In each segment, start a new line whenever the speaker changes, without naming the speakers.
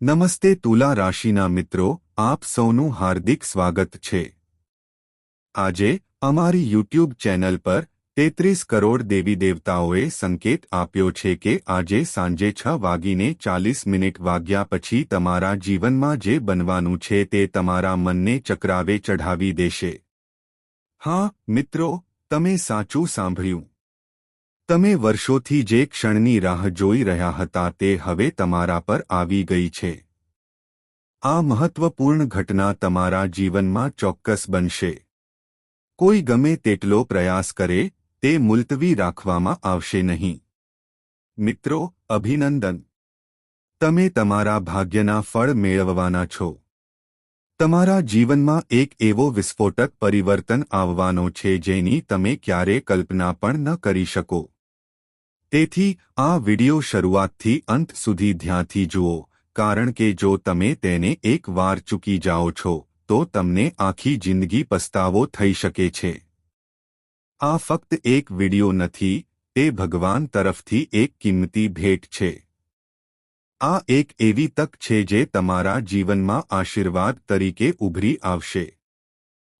નમસ્તે તુલા રાશિના મિત્રો, આપ સૌનું હાર્દિક સ્વાગત છે. આજે, અમારી યુટ્યુબ ચેનલ પર, તેત્રીસ કરોડ દેવી દેવતાઓએ સંકેત આપ્યો છે કે આજે સાંજે છ વાગીને ચાલીસ મિનિટ વાગ્યા પછી તમારા જીવનમાં જે બનવાનું છે તે તમારા મનને ચક્રાવે ચઢાવી દેશે. હા, મિત્રો, તમે સાચું સાંભળ્યું. તમે વર્ષોથી જે ક્ષણની રાહ જોઈ રહ્યા હતા તે હવે તમારા પર આવી ગઈ છે. આ મહત્વપૂર્ણ ઘટના તમારા જીવનમાં ચોક્કસ બનશે. કોઈ ગમે તેટલો પ્રયાસ કરે, તે મુલતવી રાખવામાં આવશે નહીં. મિત્રો, અભિનંદન. તમે તમારા ભાગ્યના ફળ મેળવવાના છો. તમારા જીવનમાં એક એવો વિસ્ફોટક પરિવર્તન આવવાનો છે જેની તમે ક્યારે કલ્પના પણ ન કરી શકો. તેથી, આ વિડિયો શરૂઆતથી અંત સુધી ધ્યાનથી જુઓ, કારણ કે જો તમે તેને એક વાર ચૂકી જાઓ છો, તો તમને આખી જિંદગી પસ્તાવો થઈ શકે છે. આ ફક્ત એક વિડિયો નથી, તે ભગવાન તરફથી એક કિંમતી ભેટ છે. આ એક એવી તક છે જે તમારા જીવનમાં આશીર્વાદ તરીકે ઉભરી આવશે.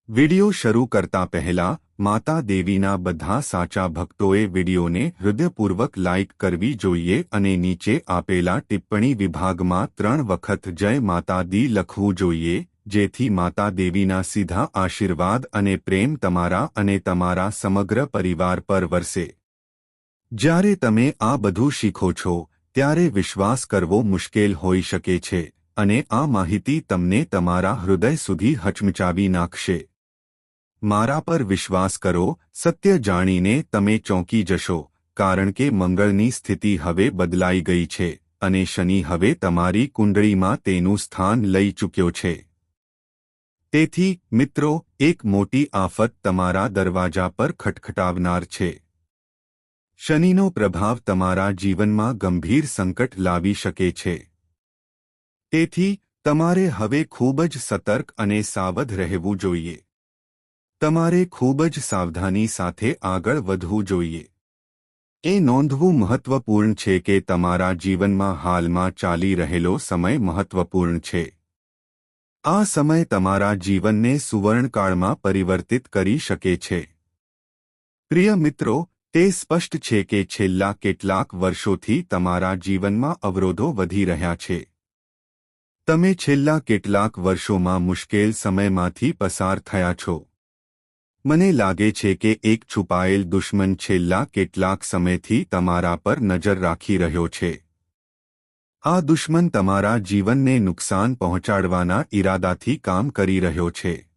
વિડિયો શરૂ કરતા પહેલા માતા દેવીના બધા સાચા ભક્તોએ વિડીયોને હૃદયપૂર્વક લાઇક કરવી જોઈએ અને નીચે આપેલા ટિપ્પણી વિભાગમાં ત્રણ વખત જય માતા દી લખવું જોઈએ, જેથી માતા દેવીના સીધા આશીર્વાદ અને પ્રેમ તમારા અને તમારા સમગ્ર પરિવાર પર વરસે. જ્યારે તમે આ બધું શીખો છો, ત્યારે વિશ્વાસ કરવો મુશ્કેલ હોઈ શકે છે અને આ માહિતી તમને તમારા હૃદય સુધી હચમચાવી નાખશે. મારા પર વિશ્વાસ કરો, સત્ય જાણીને તમે ચોંકી જશો, કારણ કે મંગળની સ્થિતિ હવે બદલાઈ ગઈ છે, અને શનિ હવે તમારી કુંડળીમાં તેનું સ્થાન લઈ ચૂક્યો છે. તેથી, મિત્રો, એક મોટી આફત તમારા દરવાજા પર ખટખટાવનાર છે. શનિનો પ્રભાવ તમારા જીવનમાં ગંભીર સંકટ લાવી શકે છે. તેથી, તમારે હવે ખૂબ જ સતર્ક અને સાવધ રહેવું જોઈએ. તમારે ખૂબ જ સાવધાની સાથે આગળ વધવું જોઈએ. એ નોંધવું મહત્વપૂર્ણ છે કે તમારા જીવનમાં હાલમાં ચાલી રહેલો સમય મહત્વપૂર્ણ છે. આ સમય તમારા જીવનને સુવર્ણકાળમાં પરિવર્તિત કરી શકે છે. પ્રિય મિત્રો, તે સ્પષ્ટ છે કે છેલ્લા કેટલાક વર્ષોથી તમારા જીવનમાં અવરોધો વધી રહ્યા છે. તમે છેલ્લા કેટલાક વર્ષોમાં મુશ્કેલ સમયમાંથી પસાર થયા છો. મને લાગે છે કે એક છુપાયેલ દુશ્મન છેલ્લા કેટલાક સમયથી તમારા પર નજર રાખી રહ્યો છે. આ દુશ્મન તમારા જીવનને નુકસાન પહોંચાડવાના ઇરાદાથી કામ કરી રહ્યો છે.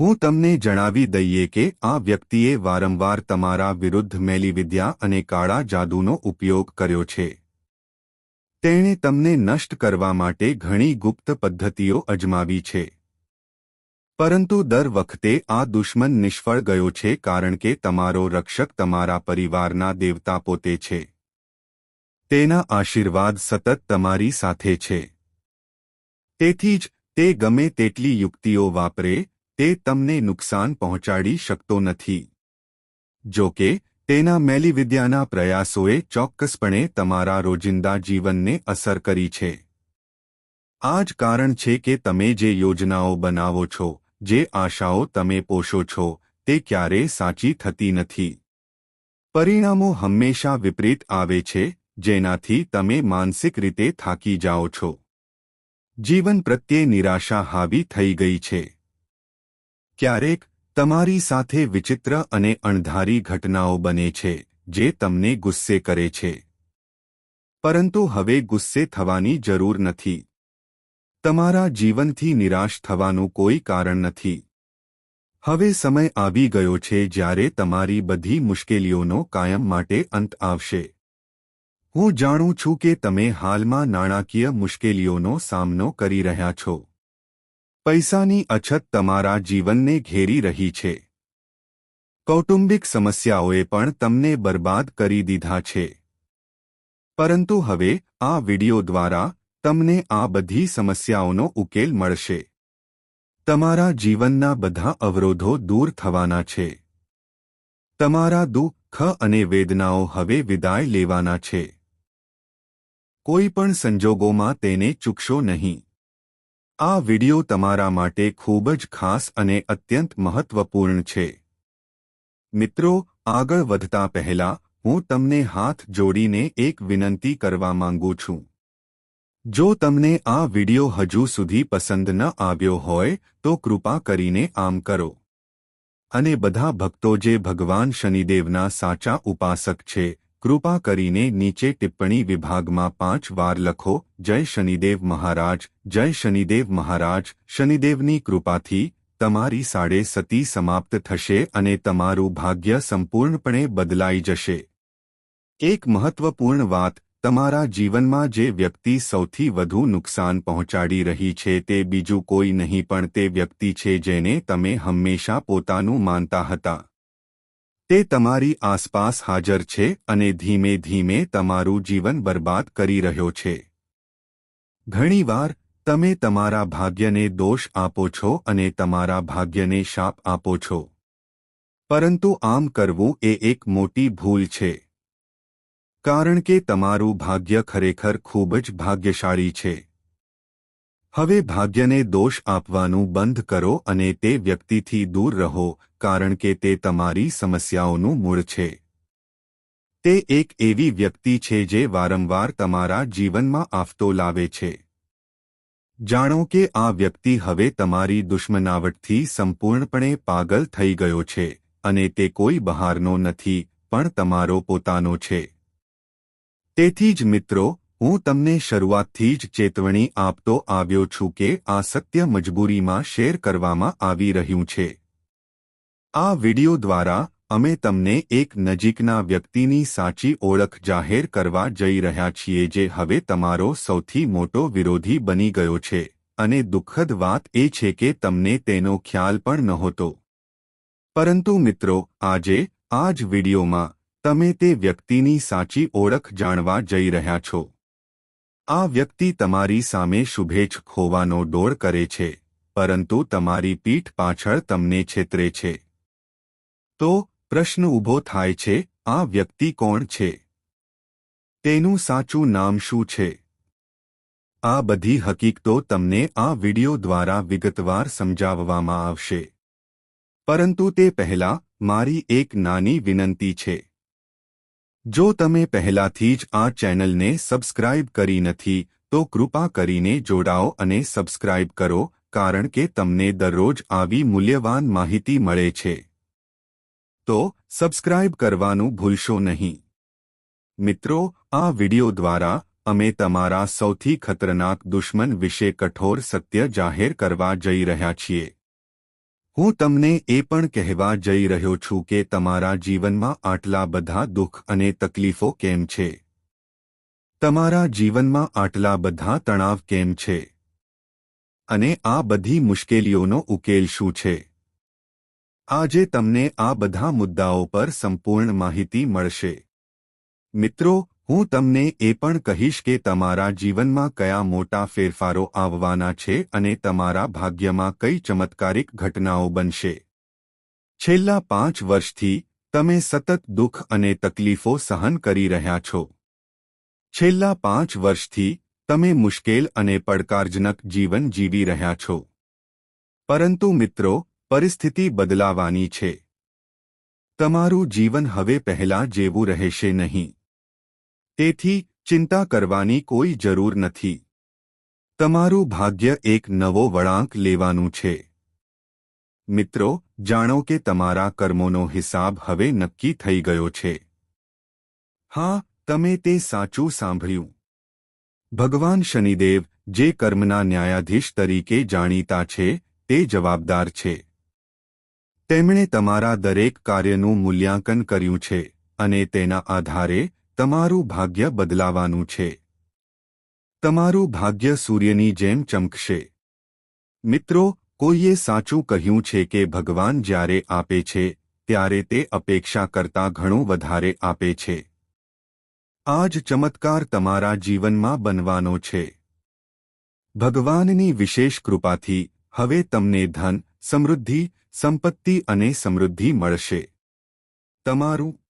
હું તમને જણાવી દઈએ કે આ વ્યક્તિએ વારંવાર તમારા વિરુદ્ધ મેલીવિદ્યા અને કાળા જાદુનો ઉપયોગ કર્યો છે. તેણે તમને નષ્ટ કરવા માટે ઘણી ગુપ્ત પદ્ધતિઓ અજમાવી છે. પરંતુ દર વખતે આ દુશ્મન નિષ્ફળ ગયો છે કારણ કે તમારો રક્ષક તમારા પરિવારના દેવતા પોતે છે. તેના આશીર્વાદ સતત તમારી સાથે છે. તેથી જ તે ગમે તેટલી યુક્તિઓ વાપરે, તે તમને નુકસાન પહોંચાડી શકતો નથી. જો કે, તેના મેલીવિદ્યાના પ્રયાસોએ ચોક્કસપણે તમારા રોજિંદા જીવનને અસર કરી છે. આ જ કારણ છે કે તમે જે યોજનાઓ બનાવો છો જે આશાઓ તમે પોષો છો, તે ક્યારેય સાચી થતી નથી. પરિણામો હંમેશા વિપરીત આવે છે, જેનાથી તમે માનસિક રીતે થાકી જાઓ છો. જીવન પ્રત્યે નિરાશા હાવી થઈ ગઈ છે. ક્યારેક તમારી સાથે વિચિત્ર અને અણધારી ઘટનાઓ બને છે, જે તમને ગુસ્સે કરે છે. પરંતુ હવે ગુસ્સે થવાની જરૂર નથી. તમારા જીવનથી નિરાશ થવાનું કોઈ કારણ નથી. હવે સમય આવી ગયો છે જ્યારે તમારી બધી મુશ્કેલીઓનો કાયમ માટે અંત આવશે. હું જાણું છું કે તમે હાલમાં નાણાકીય મુશ્કેલીઓનો સામનો કરી રહ્યા છો. પૈસાની અછત તમારા જીવનને ઘેરી રહી છે. કૌટુંબિક સમસ્યાઓએ પણ તમને બરબાદ કરી દીધા છે. પરંતુ હવે આ વિડિયો દ્વારા તમને આ બધી સમસ્યાઓનો ઉકેલ મળશે. તમારા જીવનના બધા અવરોધો દૂર થવાના છે. તમારા દુઃખ અને વેદનાઓ હવે વિદાય લેવાના છે. કોઈ પણ સંજોગોમાં તેને ચૂકશો નહીં. આ વિડિયો તમારા માટે ખૂબ જ ખાસ અને અત્યંત મહત્વપૂર્ણ છે. મિત્રો, આગળ વધતા પહેલા હું તમને હાથ જોડીને એક વિનંતી કરવા માંગુ છું. જો તમને આ વિડિયો હજુ સુધી પસંદ ન આવ્યો હોય, તો કૃપા કરીને આમ કરો. અને બધા ભક્તો જે ભગવાન શનિદેવના સાચા ઉપાસક છે, કૃપા કરીને નીચે ટિપ્પણી વિભાગમાં પાંચ વાર લખો, જય શનિદેવ મહારાજ, જય શનિદેવ મહારાજ, શનિદેવની કૃપાથી, તમારી સાડે સતી સમાપ્ત થશે અને તમારું ભાગ્ય સંપૂર્ણપણે બદલાઈ જશે. એક મહત્વપૂર્ણ વાત તમારા જીવનમાં જે વ્યક્તિ સૌથી વધુ નુકસાન પહોંચાડી રહી છે તે બીજું કોઈ નહીં પણ તે વ્યક્તિ છે જેને તમે હંમેશા પોતાનું માનતા હતા. તે તમારી આસપાસ હાજર છે અને ધીમે ધીમે તમારું જીવન બરબાદ કરી રહ્યો છે. ઘણીવાર, તમે તમારા ભાગ્યને દોષ આપો છો અને તમારા ભાગ્યને શાપ આપો છો. પરંતુ આમ કરવું એ એક મોટી ભૂલ છે. કારણ કે તમારું ભાગ્ય ખરેખર ખૂબ જ ભાગ્યશાળી છે. હવે ભાગ્યને દોષ આપવાનું બંધ કરો અને તે વ્યક્તિથી દૂર રહો, કારણ કે તે તમારી સમસ્યાઓનું મૂળ છે. તે એક એવી વ્યક્તિ છે જે વારંવાર તમારા જીવનમાં આફતો લાવે છે. જાણો કે આ વ્યક્તિ હવે તમારી દુશ્મનાવટથી સંપૂર્ણપણે પાગલ થઈ ગયો છે અને તે કોઈ બહારનો નથી, પણ તમારો પોતાનો છે. તેથી જ મિત્રો, હું તમને શરૂઆતથી જ ચેતવણી આપતો આવ્યો છું કે આ સત્ય મજબૂરીમાં શેર કરવામાં આવી રહ્યું છે. આ વિડિયો દ્વારા અમે તમને એક નજીકના વ્યક્તિની સાચી ઓળખ જાહેર કરવા જઈ રહ્યા છીએ જે હવે તમારો સૌથી મોટો વિરોધી બની ગયો છે. અને દુઃખદ વાત એ છે કે તમને તેનો ખ્યાલ પણ નહોતો. પરંતુ મિત્રો, આજે, આ જ વિડિયોમાં તમે તે વ્યક્તિની સાચી ઓળખ જાણવા જઈ રહ્યા છો. આ વ્યક્તિ તમારી સામે શુભેચ્છ ખોવાનો ડોળ કરે છે, પરંતુ તમારી પીઠ પાછળ તમને છેતરે છે. તો, પ્રશ્ન ઊભો થાય છે, આ વ્યક્તિ કોણ છે? તેનું સાચું નામ શું છે? આ બધી હકીકતો તમને આ વિડિયો દ્વારા વિગતવાર સમજાવવામાં આવશે. પરંતુ તે પહેલા, મારી એક નાની વિનંતી છે. જો તમે પહેલાથી જ આ ચેનલને સબસ્ક્રાઇબ કરી નથી, તો કૃપા કરીને જોડાઓ અને સબસ્ક્રાઇબ કરો, કારણ કે તમને દરરોજ આવી મૂલ્યવાન માહિતી મળે છે. તો, સબસ્ક્રાઇબ કરવાનું ભૂલશો નહીં. મિત્રો, આ વિડિયો દ્વારા અમે તમારા સૌથી ખતરનાક દુશ્મન વિશે કઠોર સત્ય જાહેર કરવા જઈ રહ્યા છીએ. હું તમને એ પણ કહેવા જઈ રહ્યો છું કે તમારા જીવનમાં આટલા બધા દુઃખ અને તકલીફો કેમ છે? તમારા જીવનમાં આટલા બધા તણાવ કેમ છે? અને આ બધી મુશ્કેલીઓનો ઉકેલ શું છે? આજે તમને આ બધા મુદ્દાઓ પર સંપૂર્ણ માહિતી મળશે. મિત્રો હું તમને એ પણ કહીશ કે તમારા જીવનમાં કયા મોટા ફેરફારો આવવાના છે અને તમારા ભાગ્યમાં કઈ ચમત્કારિક ઘટનાઓ બનશે. છેલ્લા પાંચ વર્ષથી, તમે સતત દુઃખ અને તકલીફો સહન કરી રહ્યા છો. છેલ્લા પાંચ વર્ષથી, તમે મુશ્કેલ અને પડકારજનક જીવન જીવી રહ્યા છો. પરંતુ મિત્રો, પરિસ્થિતિ બદલાવાની છે. તમારું જીવન હવે પહેલા જેવું રહેશે નહીં. તેથી ચિંતા કરવાની કોઈ જરૂર નથી. તમારું ભાગ્ય એક નવો વળાંક લેવાનું છે. મિત્રો, જાણો કે તમારા કર્મોનો હિસાબ હવે નક્કી થઈ ગયો છે. હા, તમે તે સાચું સાંભળ્યું. ભગવાન શનિદેવ જે કર્મના ન્યાયાધીશ તરીકે જાણીતા છે, તે જવાબદાર છે. તેમણે તમારા દરેક કાર્યનું મૂલ્યાંકન કર્યું છે અને તેના આધારે તમારું ભાગ્ય બદલાવાનું છે. તમારું ભાગ્ય સૂર્યની જેમ ચમકશે. મિત્રો, કોઈએ સાચું કહ્યું છે કે ભગવાન જ્યારે આપે છે, ત્યારે તે અપેક્ષા કરતાં ઘણું વધારે આપે છે. આ જ ચમત્કાર તમારા જીવનમાં બનવાનો છે. ભગવાનની વિશેષ કૃપાથી હવે તમને ધન, સમૃદ્ધિ, સંપત્તિ અને સમૃદ્ધિ મળશે. તમારું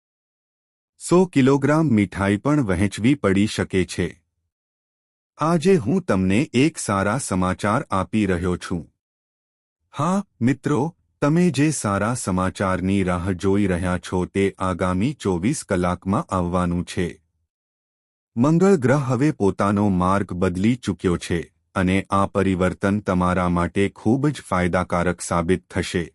સો કિલોગ્રામ મીઠાઈ પણ વહેંચવી પડી શકે છે. આજે હું તમને એક સારા સમાચાર આપી રહ્યો છું. હા, મિત્રો, તમે જે સારા સમાચારની રાહ જોઈ રહ્યા છો તે આગામી ચોવીસ કલાકમાં આવવાનું છે. મંગળ ગ્રહ હવે પોતાનો માર્ગ બદલી ચૂક્યો છે અને આ પરિવર્તન તમારા માટે ખૂબ જ ફાયદાકારક સાબિત થશે.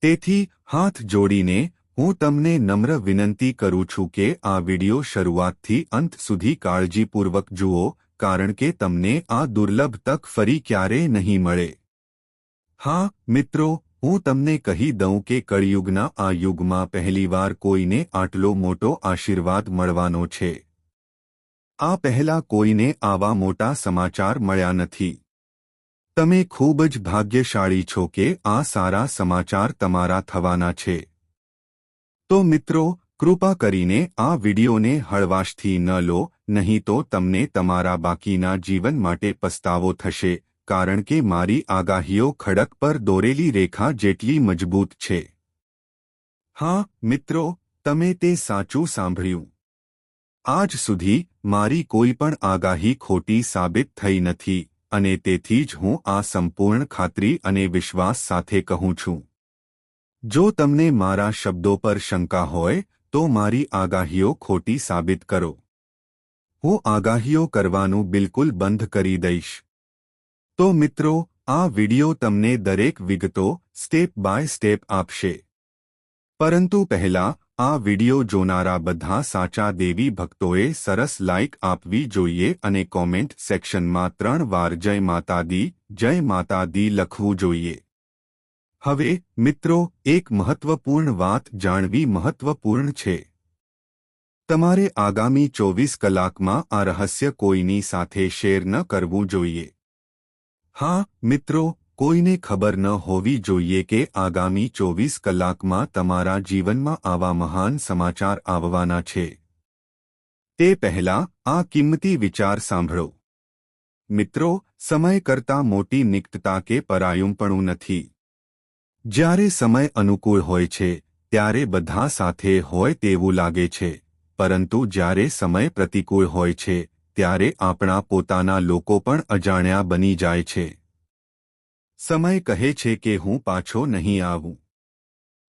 તેથી, હાથ જોડીને હું તમને નમ્ર વિનંતી કરું છું કે આ વિડિયો શરૂઆતથી અંત સુધી કાળજીપૂર્વક જુઓ, કારણ કે તમને આ દુર્લભ તક ફરી ક્યારેય નહીં મળે. હા, મિત્રો, હું તમને કહી દઉં કે કળિયુગના આ યુગમાં પહેલીવાર કોઈને આટલો મોટો આશીર્વાદ મળવાનો છે. આ પહેલા કોઈને આવા મોટા સમાચાર મળ્યા નથી. તમે ખૂબ જ ભાગ્યશાળી છો કે આ સારા સમાચાર તમારા થવાના છે. તો મિત્રો, કૃપા કરીને આ વિડીયોને હળવાશથી ન લો, નહીં તો તમને તમારા બાકીના જીવન માટે પસ્તાવો થશે, કારણ કે મારી આગાહીઓ ખડક પર દોરેલી રેખા જેટલી મજબૂત છે. હા, મિત્રો, તમે તે સાચું સાંભળ્યું. આજ સુધી મારી કોઈ પણ આગાહી ખોટી સાબિત થઈ નથી, અને તેથી જ હું આ સંપૂર્ણ ખાતરી અને વિશ્વાસ સાથે કહું છું. જો તમને મારા શબ્દો પર શંકા હોય, તો મારી આગાહીઓ ખોટી સાબિત કરો. હું આગાહીઓ કરવાનું બિલકુલ બંધ કરી દઈશ. તો મિત્રો, આ વિડિયો તમને દરેક વિગતો સ્ટેપ બાય સ્ટેપ આપશે. પરંતુ પહેલા, આ વિડિયો જોનારા બધા સાચા દેવી ભક્તોએ સરસ લાઇક આપવી જોઈએ અને કોમેન્ટ સેક્શનમાં ત્રણ વાર જય માતા દી જય માતા દી લખવું જોઈએ. હવે, મિત્રો, એક મહત્વપૂર્ણ વાત જાણવી મહત્વપૂર્ણ છે. તમારે આગામી ચોવીસ કલાકમાં આ રહસ્ય કોઈની સાથે શેર ન કરવું જોઈએ. હા, મિત્રો, કોઈને ખબર ન હોવી જોઈએ કે આગામી ચોવીસ કલાકમાં તમારા જીવનમાં આવા મહાન સમાચાર આવવાના છે. તે પહેલા, આ કિંમતી વિચાર સાંભળો. મિત્રો, સમય કરતાં મોટી નિકટતા કે પરાયુંપણું નથી. જ્યારે સમય અનુકૂળ હોય છે, ત્યારે બધા સાથે હોય તેવું લાગે છે. પરંતુ જ્યારે સમય પ્રતિકૂળ હોય છે, ત્યારે આપણા પોતાના લોકો પણ અજાણ્યા બની જાય છે. સમય કહે છે કે હું પાછો નહીં આવું.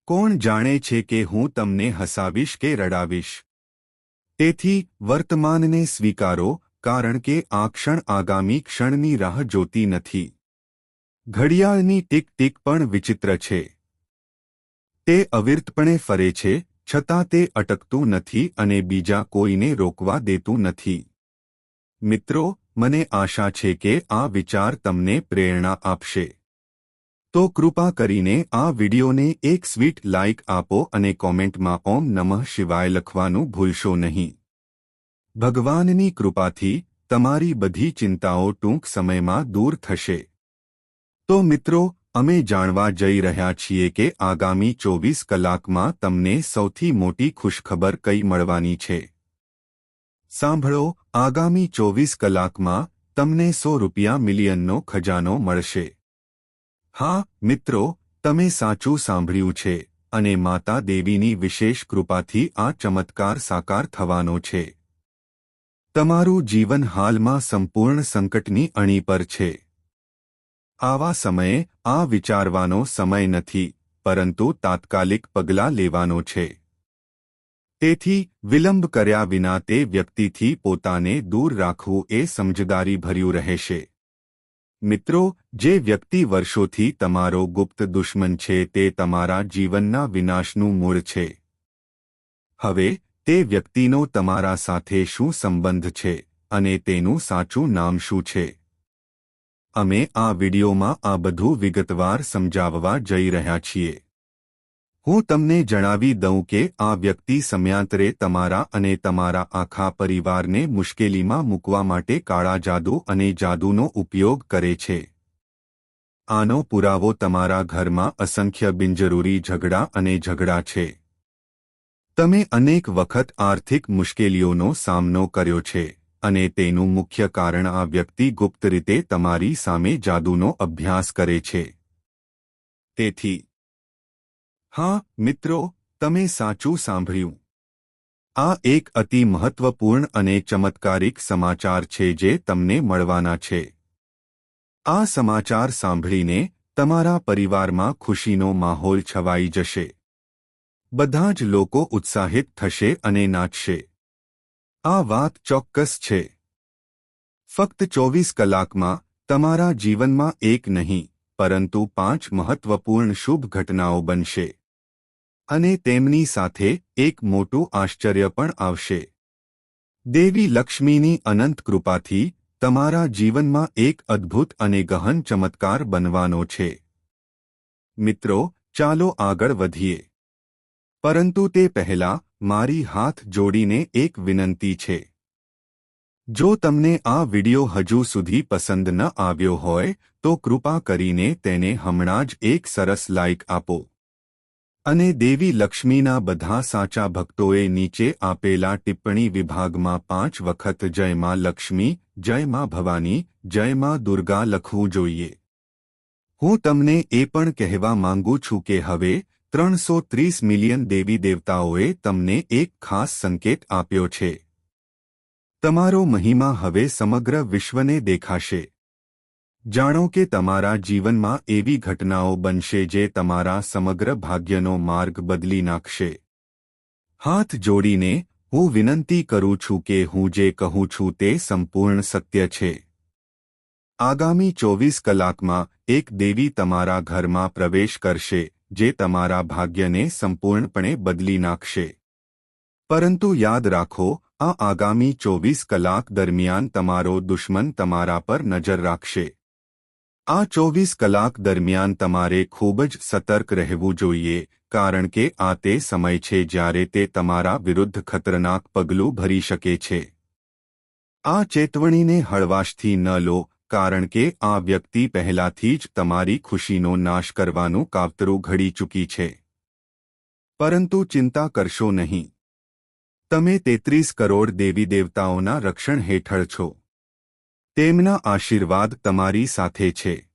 કોણ જાણે છે કે હું તમને હસાવીશ કે રડાવીશ? તેથી, વર્તમાનને સ્વીકારો, કારણ કે આ ક્ષણ આગામી ક્ષણની રાહ જોતી નથી. ઘડિયાળની ટીક ટીક પણ વિચિત્ર છે. તે અવિરતપણે ફરે છે, છતાં તે અટકતું નથી અને બીજા કોઈને રોકવા દેતું નથી. મિત્રો, મને આશા છે કે આ વિચાર તમને પ્રેરણા આપશે. તો કૃપા કરીને આ વિડિયોને એક સ્વીટ લાઇક આપો અને કોમેન્ટમાં ઓમ નમઃ શિવાય લખવાનું ભૂલશો નહીં. ભગવાનની કૃપાથી તમારી બધી ચિંતાઓ ટૂંક સમયમાં દૂર થશે. તો મિત્રો, અમે જાણવા જઈ રહ્યા છીએ કે આગામી ચોવીસ કલાકમાં તમને સૌથી મોટી ખુશખબર કઈ મળવાની છે. સાંભળો, આગામી ચોવીસ કલાકમાં તમને સો રૂપિયા મિલિયનનો ખજાનો મળશે. હા, મિત્રો, તમે સાચું સાંભળ્યું છે, અને માતા દેવીની વિશેષ કૃપાથી આ ચમત્કાર સાકાર થવાનો છે. તમારું જીવન હાલમાં સંપૂર્ણ સંકટની અણી પર છે. આવા સમયે આ વિચારવાનો સમય નથી, પરંતુ તાત્કાલિક પગલાં લેવાનો છે. તેથી, વિલંબ કર્યા વિના તે વ્યક્તિથી પોતાને દૂર રાખવું એ સમજદારીભર્યું રહેશે. મિત્રો, જે વ્યક્તિ વર્ષોથી તમારો ગુપ્ત દુશ્મન છે તે તમારા જીવનના વિનાશનું મૂળ છે. હવે, તે વ્યક્તિનો તમારા સાથે શું સંબંધ છે અને તેનું સાચું નામ શું છે? અમે આ વિડીયોમાં આ બધું વિગતવાર સમજાવવા જઈ રહ્યા છીએ. હું તમને જણાવી દઉં કે આ વ્યક્તિ સમયાંતરે તમારા અને તમારા આખા પરિવારને મુશ્કેલીમાં મૂકવા માટે કાળા જાદુ અને જાદુનો ઉપયોગ કરે છે. આનો પુરાવો તમારા ઘરમાં અસંખ્ય બિનજરૂરી ઝઘડા અને ઝઘડા છે. તમે અનેક વખત આર્થિક મુશ્કેલીઓનો સામનો કર્યો છે. અને તેનું મુખ્ય કારણ આ વ્યક્તિ ગુપ્ત રીતે તમારી સામે જાદુનો અભ્યાસ કરે છે. તેથી, હા, મિત્રો, તમે સાચું સાંભળ્યું. આ એક અતિ મહત્વપૂર્ણ અને ચમત્કારિક સમાચાર છે જે તમને મળવાના છે. આ સમાચાર સાંભળીને તમારા પરિવારમાં ખુશીનો માહોલ છવાઈ જશે. બધા જ લોકો ઉત્સાહિત થશે અને નાચશે. આ વાત ચોક્કસ છે. ફક્ત ચોવીસ કલાકમાં તમારા જીવનમાં એક નહીં, પરંતુ પાંચ મહત્વપૂર્ણ શુભ ઘટનાઓ બનશે. અને તેમની સાથે એક મોટું આશ્ચર્ય પણ આવશે. દેવી લક્ષ્મીની અનંત કૃપાથી તમારા જીવનમાં એક અદ્ભુત અને ગહન ચમત્કાર બનવાનો છે. મિત્રો, ચાલો આગળ વધીએ. પરંતુ તે પહેલા મારી હાથ જોડીને એક વિનંતી છે. જો તમને આ વિડિયો હજુ સુધી પસંદ ન આવ્યો હોય, તો કૃપા કરીને તેને હમણાં જ એક સરસ લાઇક આપો. અને દેવી લક્ષ્મીના બધા સાચા ભક્તોએ નીચે આપેલા ટિપ્પણી વિભાગમાં પાંચ વખત જય માં લક્ષ્મી, જય માં ભવાની, જય માં દુર્ગા લખવું જોઈએ. હું તમને એ પણ કહેવા માંગુ છું કે હવે ત્રણસો ત્રીસ મિલિયન દેવી દેવતાઓએ તમને એક ખાસ સંકેત આપ્યો છે. તમારો મહિમા હવે સમગ્ર વિશ્વને દેખાશે. જાણો કે તમારા જીવનમાં એવી ઘટનાઓ બનશે જે તમારા સમગ્ર ભાગ્યનો માર્ગ બદલી નાખશે. હાથ જોડીને, હું વિનંતી કરું છું કે હું જે કહું છું તે સંપૂર્ણ સત્ય છે. આગામી ચોવીસ કલાકમાં એક દેવી તમારા ઘરમાં પ્રવેશ કરશે. જે તમારા ભાગ્યને સંપૂર્ણપણે બદલી નાખશે. પરંતુ યાદ રાખો, આ આગામી ચોવીસ કલાક દરમિયાન તમારો દુશ્મન તમારા પર નજર રાખશે. આ ચોવીસ કલાક દરમિયાન તમારે ખૂબ જ સતર્ક રહેવું જોઈએ, કારણ કે આ તે સમય છે જ્યારે તે તમારા વિરુદ્ધ ખતરનાક પગલું ભરી શકે છે. આ ચેતવણીને હળવાશથી ન લો કારણ કે આ વ્યક્તિ પહેલાથી જ તમારી ખુશીનો નાશ કરવાનું કાવતરું ઘડી ચૂકી છે. પરંતુ ચિંતા કરશો નહીં. તમે તેત્રીસ કરોડ દેવી દેવતાઓના રક્ષણ હેઠળ છો. તેમના આશીર્વાદ તમારી સાથે છે.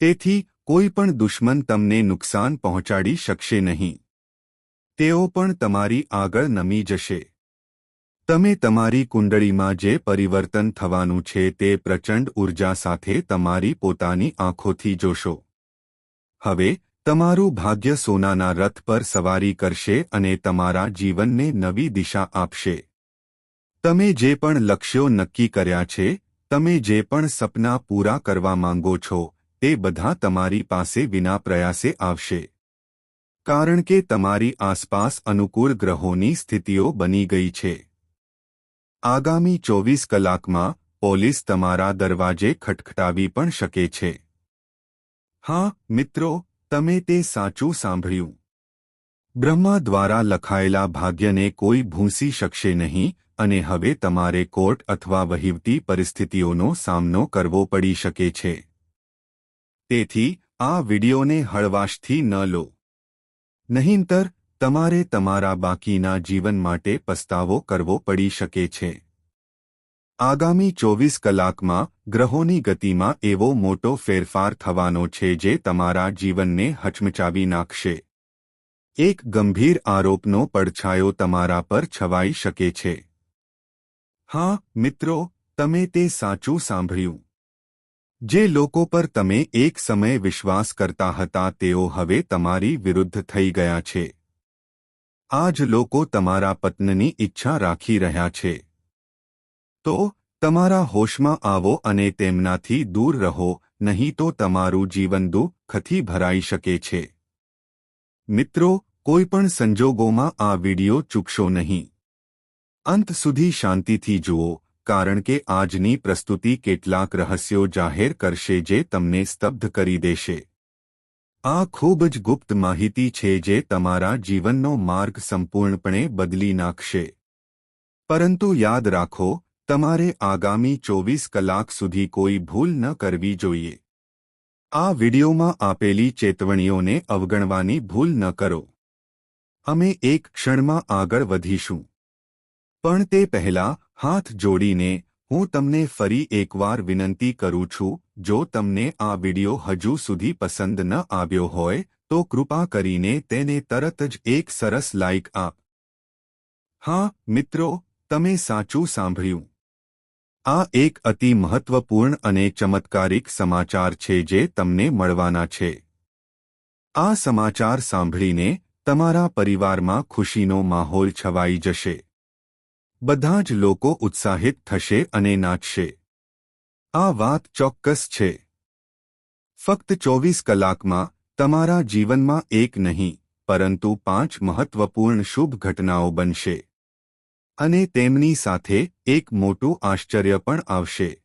તેથી કોઈ પણ દુશ્મન તમને નુકસાન પહોંચાડી શકશે નહીં. તેઓ પણ તમારી આગળ નમી જશે. તમે તમારી કુંડળીમાં જે પરિવર્તન થવાનું છે તે પ્રચંડ ઊર્જા સાથે તમારી પોતાની આંખોથી જોશો. હવે, તમારું ભાગ્ય સોનાના રથ પર સવારી કરશે અને તમારા જીવનને નવી દિશા આપશે. તમે જે પણ લક્ષ્યો નક્કી કર્યા છે, તમે જે પણ સપના પૂરા કરવા માંગો છો, તે બધા તમારી પાસે વિના પ્રયાસે આવશે. કારણ કે તમારી આસપાસ અનુકૂળ ગ્રહોની સ્થિતિઓ બની ગઈ છે. આગામી ચોવીસ કલાકમાં પોલીસ તમારા દરવાજે ખટખટાવી પણ શકે છે. હા, મિત્રો, તમે તે સાચું સાંભળ્યું. બ્રહ્મા દ્વારા લખાયેલા ભાગ્યને કોઈ ભૂંસી શકશે નહીં અને હવે તમારે કોર્ટ અથવા વહીવટી પરિસ્થિતિઓનો સામનો કરવો પડી શકે છે. તેથી, આ વિડિયોને હળવાશથી ન લો. નહીંતર તમારે તમારા બાકીના જીવન માટે પસ્તાવો કરવો પડી શકે છે. આગામી ચોવીસ કલાકમાં ગ્રહોની ગતિમાં એવો મોટો ફેરફાર થવાનો છે જે તમારા જીવનને હચમચાવી નાખશે. એક ગંભીર આરોપનો પડછાયો તમારા પર છવાઈ શકે છે. હા, મિત્રો, તમે તે સાચું સાંભળ્યું. જે લોકો પર તમે એક સમયે વિશ્વાસ કરતા હતા તેઓ હવે તમારી વિરુદ્ધ થઈ ગયા છે. આ જ લોકો તમારા પત્નની ઈચ્છા રાખી રહ્યા છે. તો, તમારા હોશમાં આવો અને તેમનાથી દૂર રહો, નહીં તો તમારું જીવન દુઃખથી ભરાઈ શકે છે. મિત્રો કોઈપણ સંજોગોમાં આ વિડિયો ચૂકશો નહીં. અંત સુધી શાંતિથી જુઓ, કારણ કે આજની પ્રસ્તુતિ કેટલાક રહસ્યો જાહેર કરશે જે તમને સ્તબ્ધ કરી દેશે. આ ખૂબ જ ગુપ્ત માહિતી છે જે તમારા જીવનનો માર્ગ સંપૂર્ણપણે બદલી નાખશે. પરંતુ યાદ રાખો, તમારે આગામી ચોવીસ કલાક સુધી કોઈ ભૂલ ન કરવી જોઈએ. આ વિડિયોમાં આપેલી ચેતવણીઓને અવગણવાની ભૂલ ન કરો. અમે એક ક્ષણમાં આગળ વધીશું. પણ તે પહેલા હાથ જોડીને હું તમને ફરી એકવાર વિનંતી કરું છું, જો તમને આ વિડિયો હજુ સુધી પસંદ ન આવ્યો હોય, તો કૃપા કરીને તેને તરત જ એક સરસ લાઇક આપ. હા, મિત્રો, તમે સાચું સાંભળ્યું. આ એક અતિ મહત્વપૂર્ણ અને ચમત્કારિક સમાચાર છે જે તમને મળવાના છે. આ સમાચાર સાંભળીને તમારા પરિવારમાં ખુશીનો માહોલ છવાઈ જશે. બધા જ લોકો ઉત્સાહિત થશે અને નાચશે. આ વાત ચોક્કસ છે. ફક્ત ચોવીસ કલાકમાં તમારા જીવનમાં એક નહીં, પરંતુ પાંચ મહત્વપૂર્ણ શુભ ઘટનાઓ બનશે. અને તેમની સાથે એક મોટું આશ્ચર્ય પણ આવશે.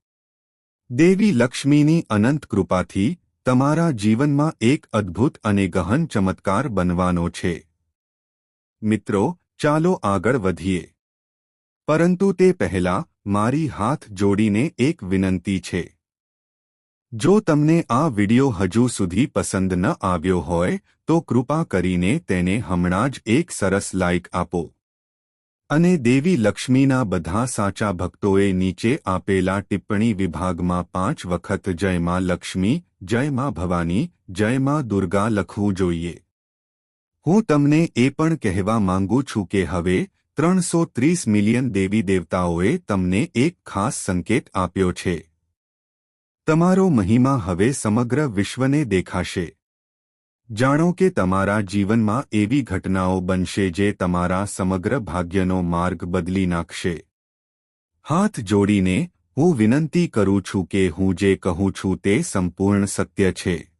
દેવી લક્ષ્મીની અનંત કૃપાથી તમારા જીવનમાં એક અદ્ભુત અને ગહન ચમત્કાર બનવાનો છે. મિત્રો, ચાલો આગળ વધીએ. પરંતુ તે પહેલા મારી હાથ જોડીને એક વિનંતી છે. જો તમને આ વિડિયો હજુ સુધી પસંદ ન આવ્યો હોય, તો કૃપા કરીને તેને હમણાં જ એક સરસ લાઇક આપો. અને દેવી લક્ષ્મીના બધા સાચા ભક્તોએ નીચે આપેલા ટિપ્પણી વિભાગમાં પાંચ વખત જય માં લક્ષ્મી, જય માં ભવાની, જય માં દુર્ગા લખવું જોઈએ. હું તમને એ પણ કહેવા માંગુ છું કે હવે ત્રણસો ત્રીસ મિલિયન દેવી દેવતાઓએ તમને એક ખાસ સંકેત આપ્યો છે. તમારો મહિમા હવે સમગ્ર વિશ્વને દેખાશે. જાણો કે તમારા જીવનમાં એવી ઘટનાઓ બનશે જે તમારા સમગ્ર ભાગ્યનો માર્ગ બદલી નાખશે. હાથ જોડીને, હું વિનંતી કરું છું કે હું જે કહું છું તે સંપૂર્ણ સત્ય છે.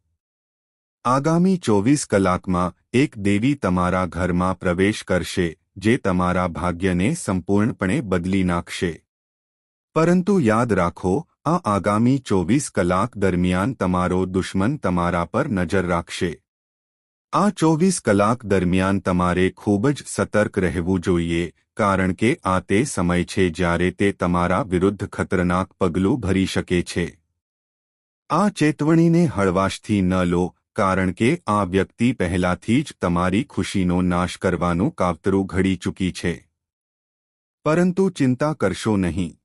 આગામી ચોવીસ કલાકમાં એક દેવી તમારા ઘરમાં પ્રવેશ કરશે. જે તમારા ભાગ્યને સંપૂર્ણપણે બદલી નાખશે. પરંતુ યાદ રાખો, આ આગામી ચોવીસ કલાક દરમિયાન તમારો દુશ્મન તમારા પર નજર રાખશે. આ ચોવીસ કલાક દરમિયાન તમારે ખૂબ જ સતર્ક રહેવું જોઈએ, કારણ કે આ તે સમય છે જ્યારે તે તમારા વિરુદ્ધ ખતરનાક પગલું ભરી શકે છે. આ ચેતવણીને હળવાશથી ન લો કારણ કે આ વ્યક્તિ પહેલાથી જ તમારી ખુશીનો નાશ કરવાનું કાવતરું ઘડી ચૂકી છે. પરંતુ ચિંતા કરશો નહીં.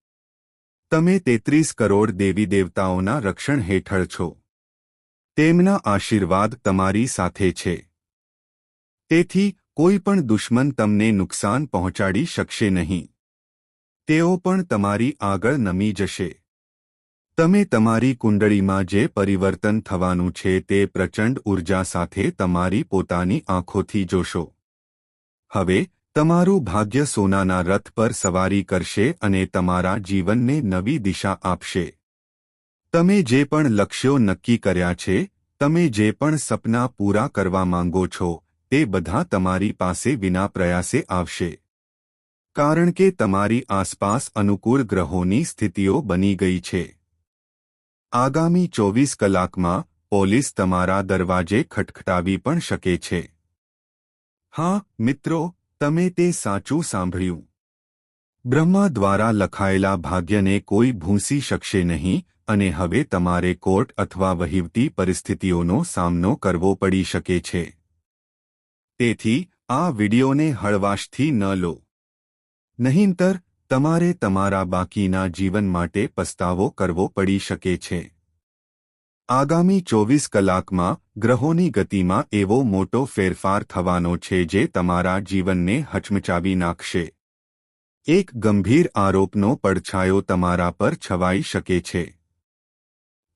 તમે તેત્રીસ કરોડ દેવી દેવતાઓના રક્ષણ હેઠળ છો. તેમના આશીર્વાદ તમારી સાથે છે. તેથી કોઈ પણ દુશ્મન તમને નુકસાન પહોંચાડી શકશે નહીં. તેઓ પણ તમારી આગળ નમી જશે. તમે તમારી કુંડળીમાં જે પરિવર્તન થવાનું છે તે પ્રચંડ ઊર્જા સાથે તમારી પોતાની આંખોથી જોશો. હવે, તમારું ભાગ્ય સોનાના રથ પર સવારી કરશે અને તમારા જીવનને નવી દિશા આપશે. તમે જે પણ લક્ષ્યો નક્કી કર્યા છે, તમે જે પણ સપના પૂરા કરવા માંગો છો, તે બધા તમારી પાસે વિના પ્રયાસે આવશે. કારણ કે તમારી આસપાસ અનુકૂળ ગ્રહોની સ્થિતિઓ બની ગઈ છે. આગામી ચોવીસ કલાકમાં પોલીસ તમારા દરવાજે ખટખટાવી પણ શકે છે. હા, મિત્રો, તમે તે સાચું સાંભળ્યું. બ્રહ્મા દ્વારા લખાયેલા ભાગ્યને કોઈ ભૂંસી શકશે નહીં અને હવે તમારે કોર્ટ અથવા વહીવટી પરિસ્થિતિઓનો સામનો કરવો પડી શકે છે. તેથી, આ વિડિયોને હળવાશથી ન લો. નહીંતર તમારે તમારા બાકીના જીવન માટે પસ્તાવો કરવો પડી શકે છે. આગામી ચોવીસ કલાકમાં ગ્રહોની ગતિમાં એવો મોટો ફેરફાર થવાનો છે જે તમારા જીવનને હચમચાવી નાખશે. એક ગંભીર આરોપનો પડછાયો તમારા પર છવાઈ શકે છે.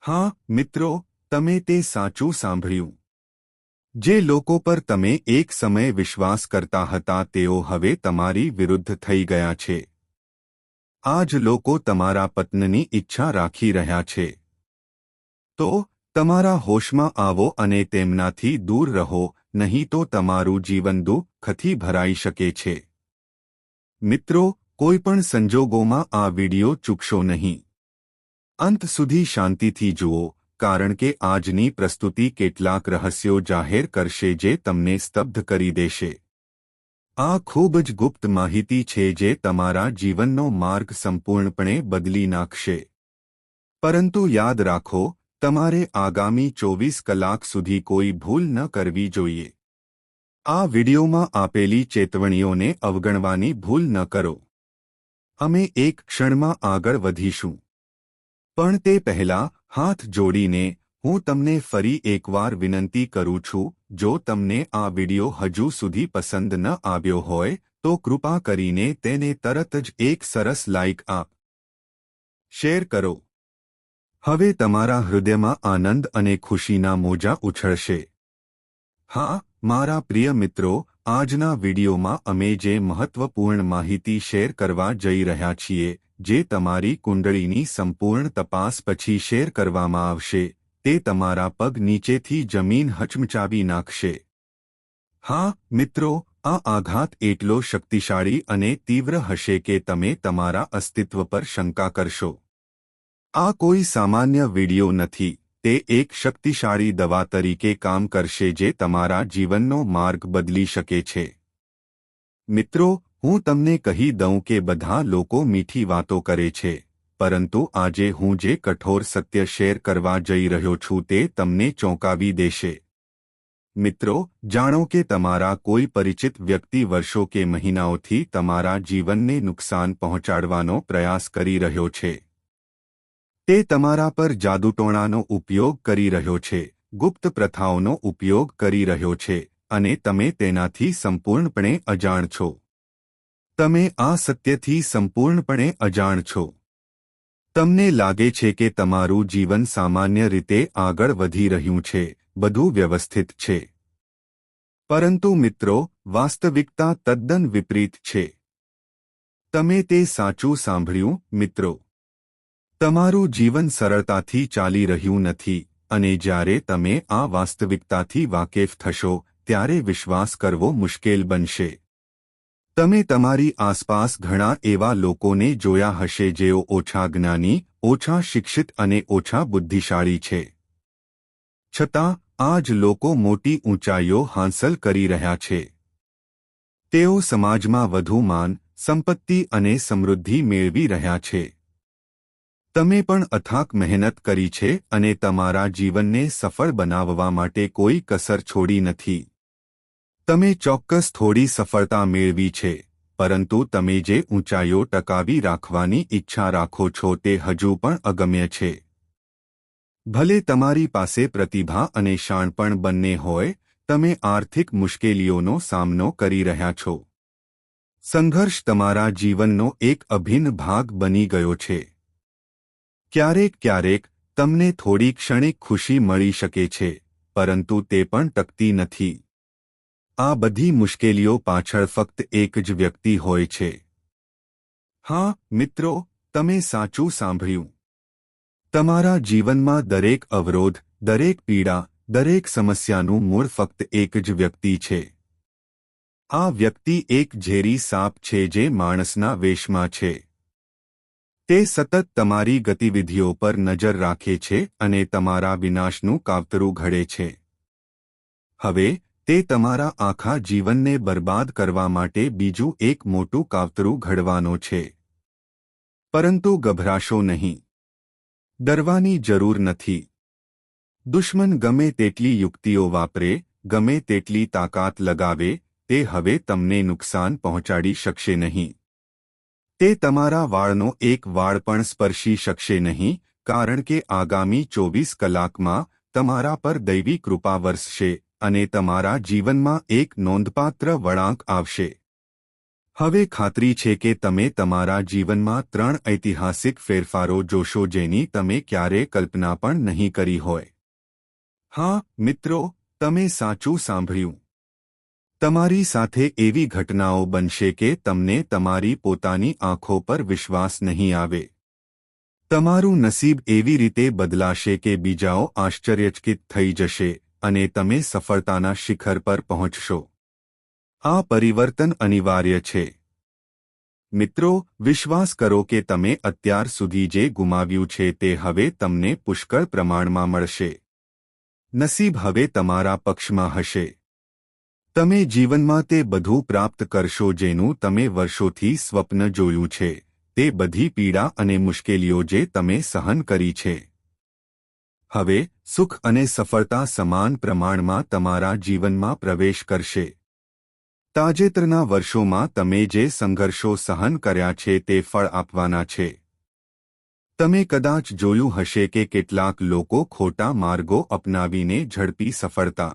હા, મિત્રો, તમે તે સાચું સાંભળ્યું. જે લોકો પર તમે એક સમયે વિશ્વાસ કરતા હતા, તેઓ હવે તમારી વિરુદ્ધ થઈ ગયા છે. આ જ લોકો તમારા પત્નની ઈચ્છા રાખી રહ્યા છે. તો, તમારા હોશમાં આવો અને તેમનાથી દૂર રહો, નહીં તો તમારું જીવન દુઃખથી ભરાઈ શકે છે. મિત્રો કોઈપણ સંજોગોમાં આ વિડિયો ચૂકશો નહીં. અંત સુધી શાંતિથી જુઓ, કારણ કે આજની પ્રસ્તુતિ કેટલાક રહસ્યો જાહેર કરશે જે તમને સ્તબ્ધ કરી દેશે. આ ખૂબ જ ગુપ્ત માહિતી છે જે તમારા જીવનનો માર્ગ સંપૂર્ણપણે બદલી નાખશે. પરંતુ યાદ રાખો, તમારે આગામી ચોવીસ કલાક સુધી કોઈ ભૂલ ન કરવી જોઈએ. આ વિડિયોમાં આપેલી ચેતવણીઓને અવગણવાની ભૂલ ન કરો. અમે એક ક્ષણમાં આગળ વધીશું. પણ તે પહેલા હાથ જોડીને હું તમને ફરી એકવાર વિનંતી કરું છું, જો તમને આ વિડિયો હજુ સુધી પસંદ ન આવ્યો હોય, તો કૃપા કરીને તેને તરત જ એક સરસ લાઇક આપ. શેર કરો. હવે તમારા હૃદયમાં આનંદ અને ખુશીના મોજા ઉછળશે. હા, મારા પ્રિય મિત્રો, આજના વિડીયોમાં અમે જે મહત્વપૂર્ણ માહિતી શેર કરવા જઈ રહ્યા છીએ, જે તમારી કુંડળીની સંપૂર્ણ તપાસ પછી શેર કરવામાં આવશે. તે તમારા પગ નીચેથી જમીન હચમચાવી નાખશે. હા, મિત્રો, આ આઘાત એટલો શક્તિશાળી અને તીવ્ર હશે કે તમે તમારા અસ્તિત્વ પર શંકા કરશો. આ કોઈ સામાન્ય વિડિયો નથી. તે એક શક્તિશાળી દવા તરીકે કામ કરશે જે તમારા જીવનનો માર્ગ બદલી શકે છે. મિત્રો, હું તમને કહી દઉં કે બધા લોકો મીઠી વાતો કરે છે. પરંતુ આજે હું જે કઠોર સત્ય શેર કરવા જઈ રહ્યો છું તે તમને ચોંકાવી દેશે. મિત્રો, જાણો કે તમારા કોઈ પરિચિત વ્યક્તિ વર્ષો કે મહિનાઓથી તમારા જીવનને નુકસાન પહોંચાડવાનો પ્રયાસ કરી રહ્યો છે. તે તમારા પર જાદુટોણાનો ઉપયોગ કરી રહ્યો છે, ગુપ્ત પ્રથાઓનો ઉપયોગ કરી રહ્યો છે, અને તમે તેનાથી સંપૂર્ણપણે અજાણ છો. તમે આ સત્યથી સંપૂર્ણપણે અજાણ છો. તમને લાગે છે કે તમારું જીવન સામાન્ય રીતે આગળ વધી રહ્યું છે, બધું વ્યવસ્થિત છે. પરંતુ મિત્રો, વાસ્તવિકતા તદ્દન વિપરીત છે. તમે તે સાચું સાંભળ્યું, મિત્રો? તમારું જીવન સરળતાથી ચાલી રહ્યું નથી, અને જ્યારે તમે આ વાસ્તવિકતાથી વાકેફ થશો, ત્યારે વિશ્વાસ કરવો મુશ્કેલ બનશે. તમે તમારી આસપાસ ઘણા એવા લોકોને જોયા હશે જેઓ ઓછા જ્ઞાની, ઓછા શિક્ષિત અને ઓછા બુદ્ધિશાળી છે. છતાં આ જ લોકો મોટી ઊંચાઈઓ હાંસલ કરી રહ્યા છે. તેઓ સમાજમાં વધુ માન, સંપત્તિ અને સમૃદ્ધિ મેળવી રહ્યા છે. તમે પણ અથાક મહેનત કરી છે અને તમારા જીવનને સફળ બનાવવા માટે કોઈ કસર છોડી નથી. તમે ચોક્કસ થોડી સફળતા મેળવી છે, પરંતુ તમે જે ઊંચાઈઓ ટકાવી રાખવાની ઈચ્છા રાખો છો તે હજુ પણ અગમ્ય છે. ભલે તમારી પાસે પ્રતિભા અને શાણપણ બંને હોય, તમે આર્થિક મુશ્કેલીઓનો સામનો કરી રહ્યા છો. સંઘર્ષ તમારા જીવનનો એક અભિન્ન ભાગ બની ગયો છે. ક્યારેક ક્યારેક, તમને થોડી ક્ષણિક ખુશી મળી શકે છે, પરંતુ તે પણ ટકતી નથી. આ બધી મુશ્કેલીઓ પાછળ ફક્ત એક જ વ્યક્તિ હોય છે. હા, મિત્રો, તમે સાચું સાંભળ્યું. તમારા જીવનમાં દરેક અવરોધ, દરેક પીડા, દરેક સમસ્યાનું મૂળ ફક્ત એક જ વ્યક્તિ છે. આ વ્યક્તિ એક ઝેરી સાપ છે જે માણસના વેશમાં છે. તે સતત તમારી ગતિવિધિઓ પર નજર રાખે છે અને તમારા વિનાશનું કાવતરું ઘડે છે. હવે તે તમારા આખા જીવનને બરબાદ કરવા માટે બીજું એક મોટું કાવતરું ઘડવાનો છે. પરંતુ ગભરાશો નહીં. ડરવાની જરૂર નથી. દુશ્મન ગમે તેટલી યુક્તિઓ વાપરે, ગમે તેટલી તાકાત લગાવે, તે હવે તમને નુકસાન પહોંચાડી શકશે નહીં. તે તમારા વાળનો એક વાળ પણ સ્પર્શી શકશે નહીં, કારણ કે આગામી ચોવીસ કલાકમાં તમારા પર દૈવી કૃપા વરસશે. અને તમારા જીવનમાં એક નોંધપાત્ર વળાંક આવશે. હવે ખાતરી છે કે તમે તમારા જીવનમાં ત્રણ ઐતિહાસિક ફેરફારો જોશો જેની તમે ક્યારે કલ્પના પણ નહીં કરી હોય. હા, મિત્રો, તમે સાચું સાંભળ્યું. તમારી સાથે એવી ઘટનાઓ બનશે કે તમને તમારી પોતાની આંખો પર વિશ્વાસ નહીં આવે. તમારું નસીબ એવી રીતે બદલાશે કે બીજાઓ આશ્ચર્યચકિત થઈ જશે. અને તમે સફળતાના શિખર પર પહોંચશો. આ પરિવર્તન અનિવાર્ય છે. મિત્રો, વિશ્વાસ કરો કે તમે અત્યાર સુધી જે ગુમાવ્યું છે તે હવે તમને પુષ્કળ પ્રમાણમાં મળશે. નસીબ હવે તમારા પક્ષમાં હશે. તમે જીવનમાં તે બધું પ્રાપ્ત કરશો જેનું તમે વર્ષોથી સ્વપ્ન જોયું છે. તે બધી પીડા અને મુશ્કેલીઓ જે તમે સહન કરી છે. હવે સુખ અને સફળતા સમાન પ્રમાણમાં તમારા જીવનમાં પ્રવેશ કરશે. તાજેતરના વર્ષોમાં તમે જે સંઘર્ષો સહન કર્યા છે તે ફળ આપવાના છે. તમે કદાચ જોયું હશે કે કેટલાક લોકો ખોટા માર્ગો અપનાવીને ઝડપી સફળતા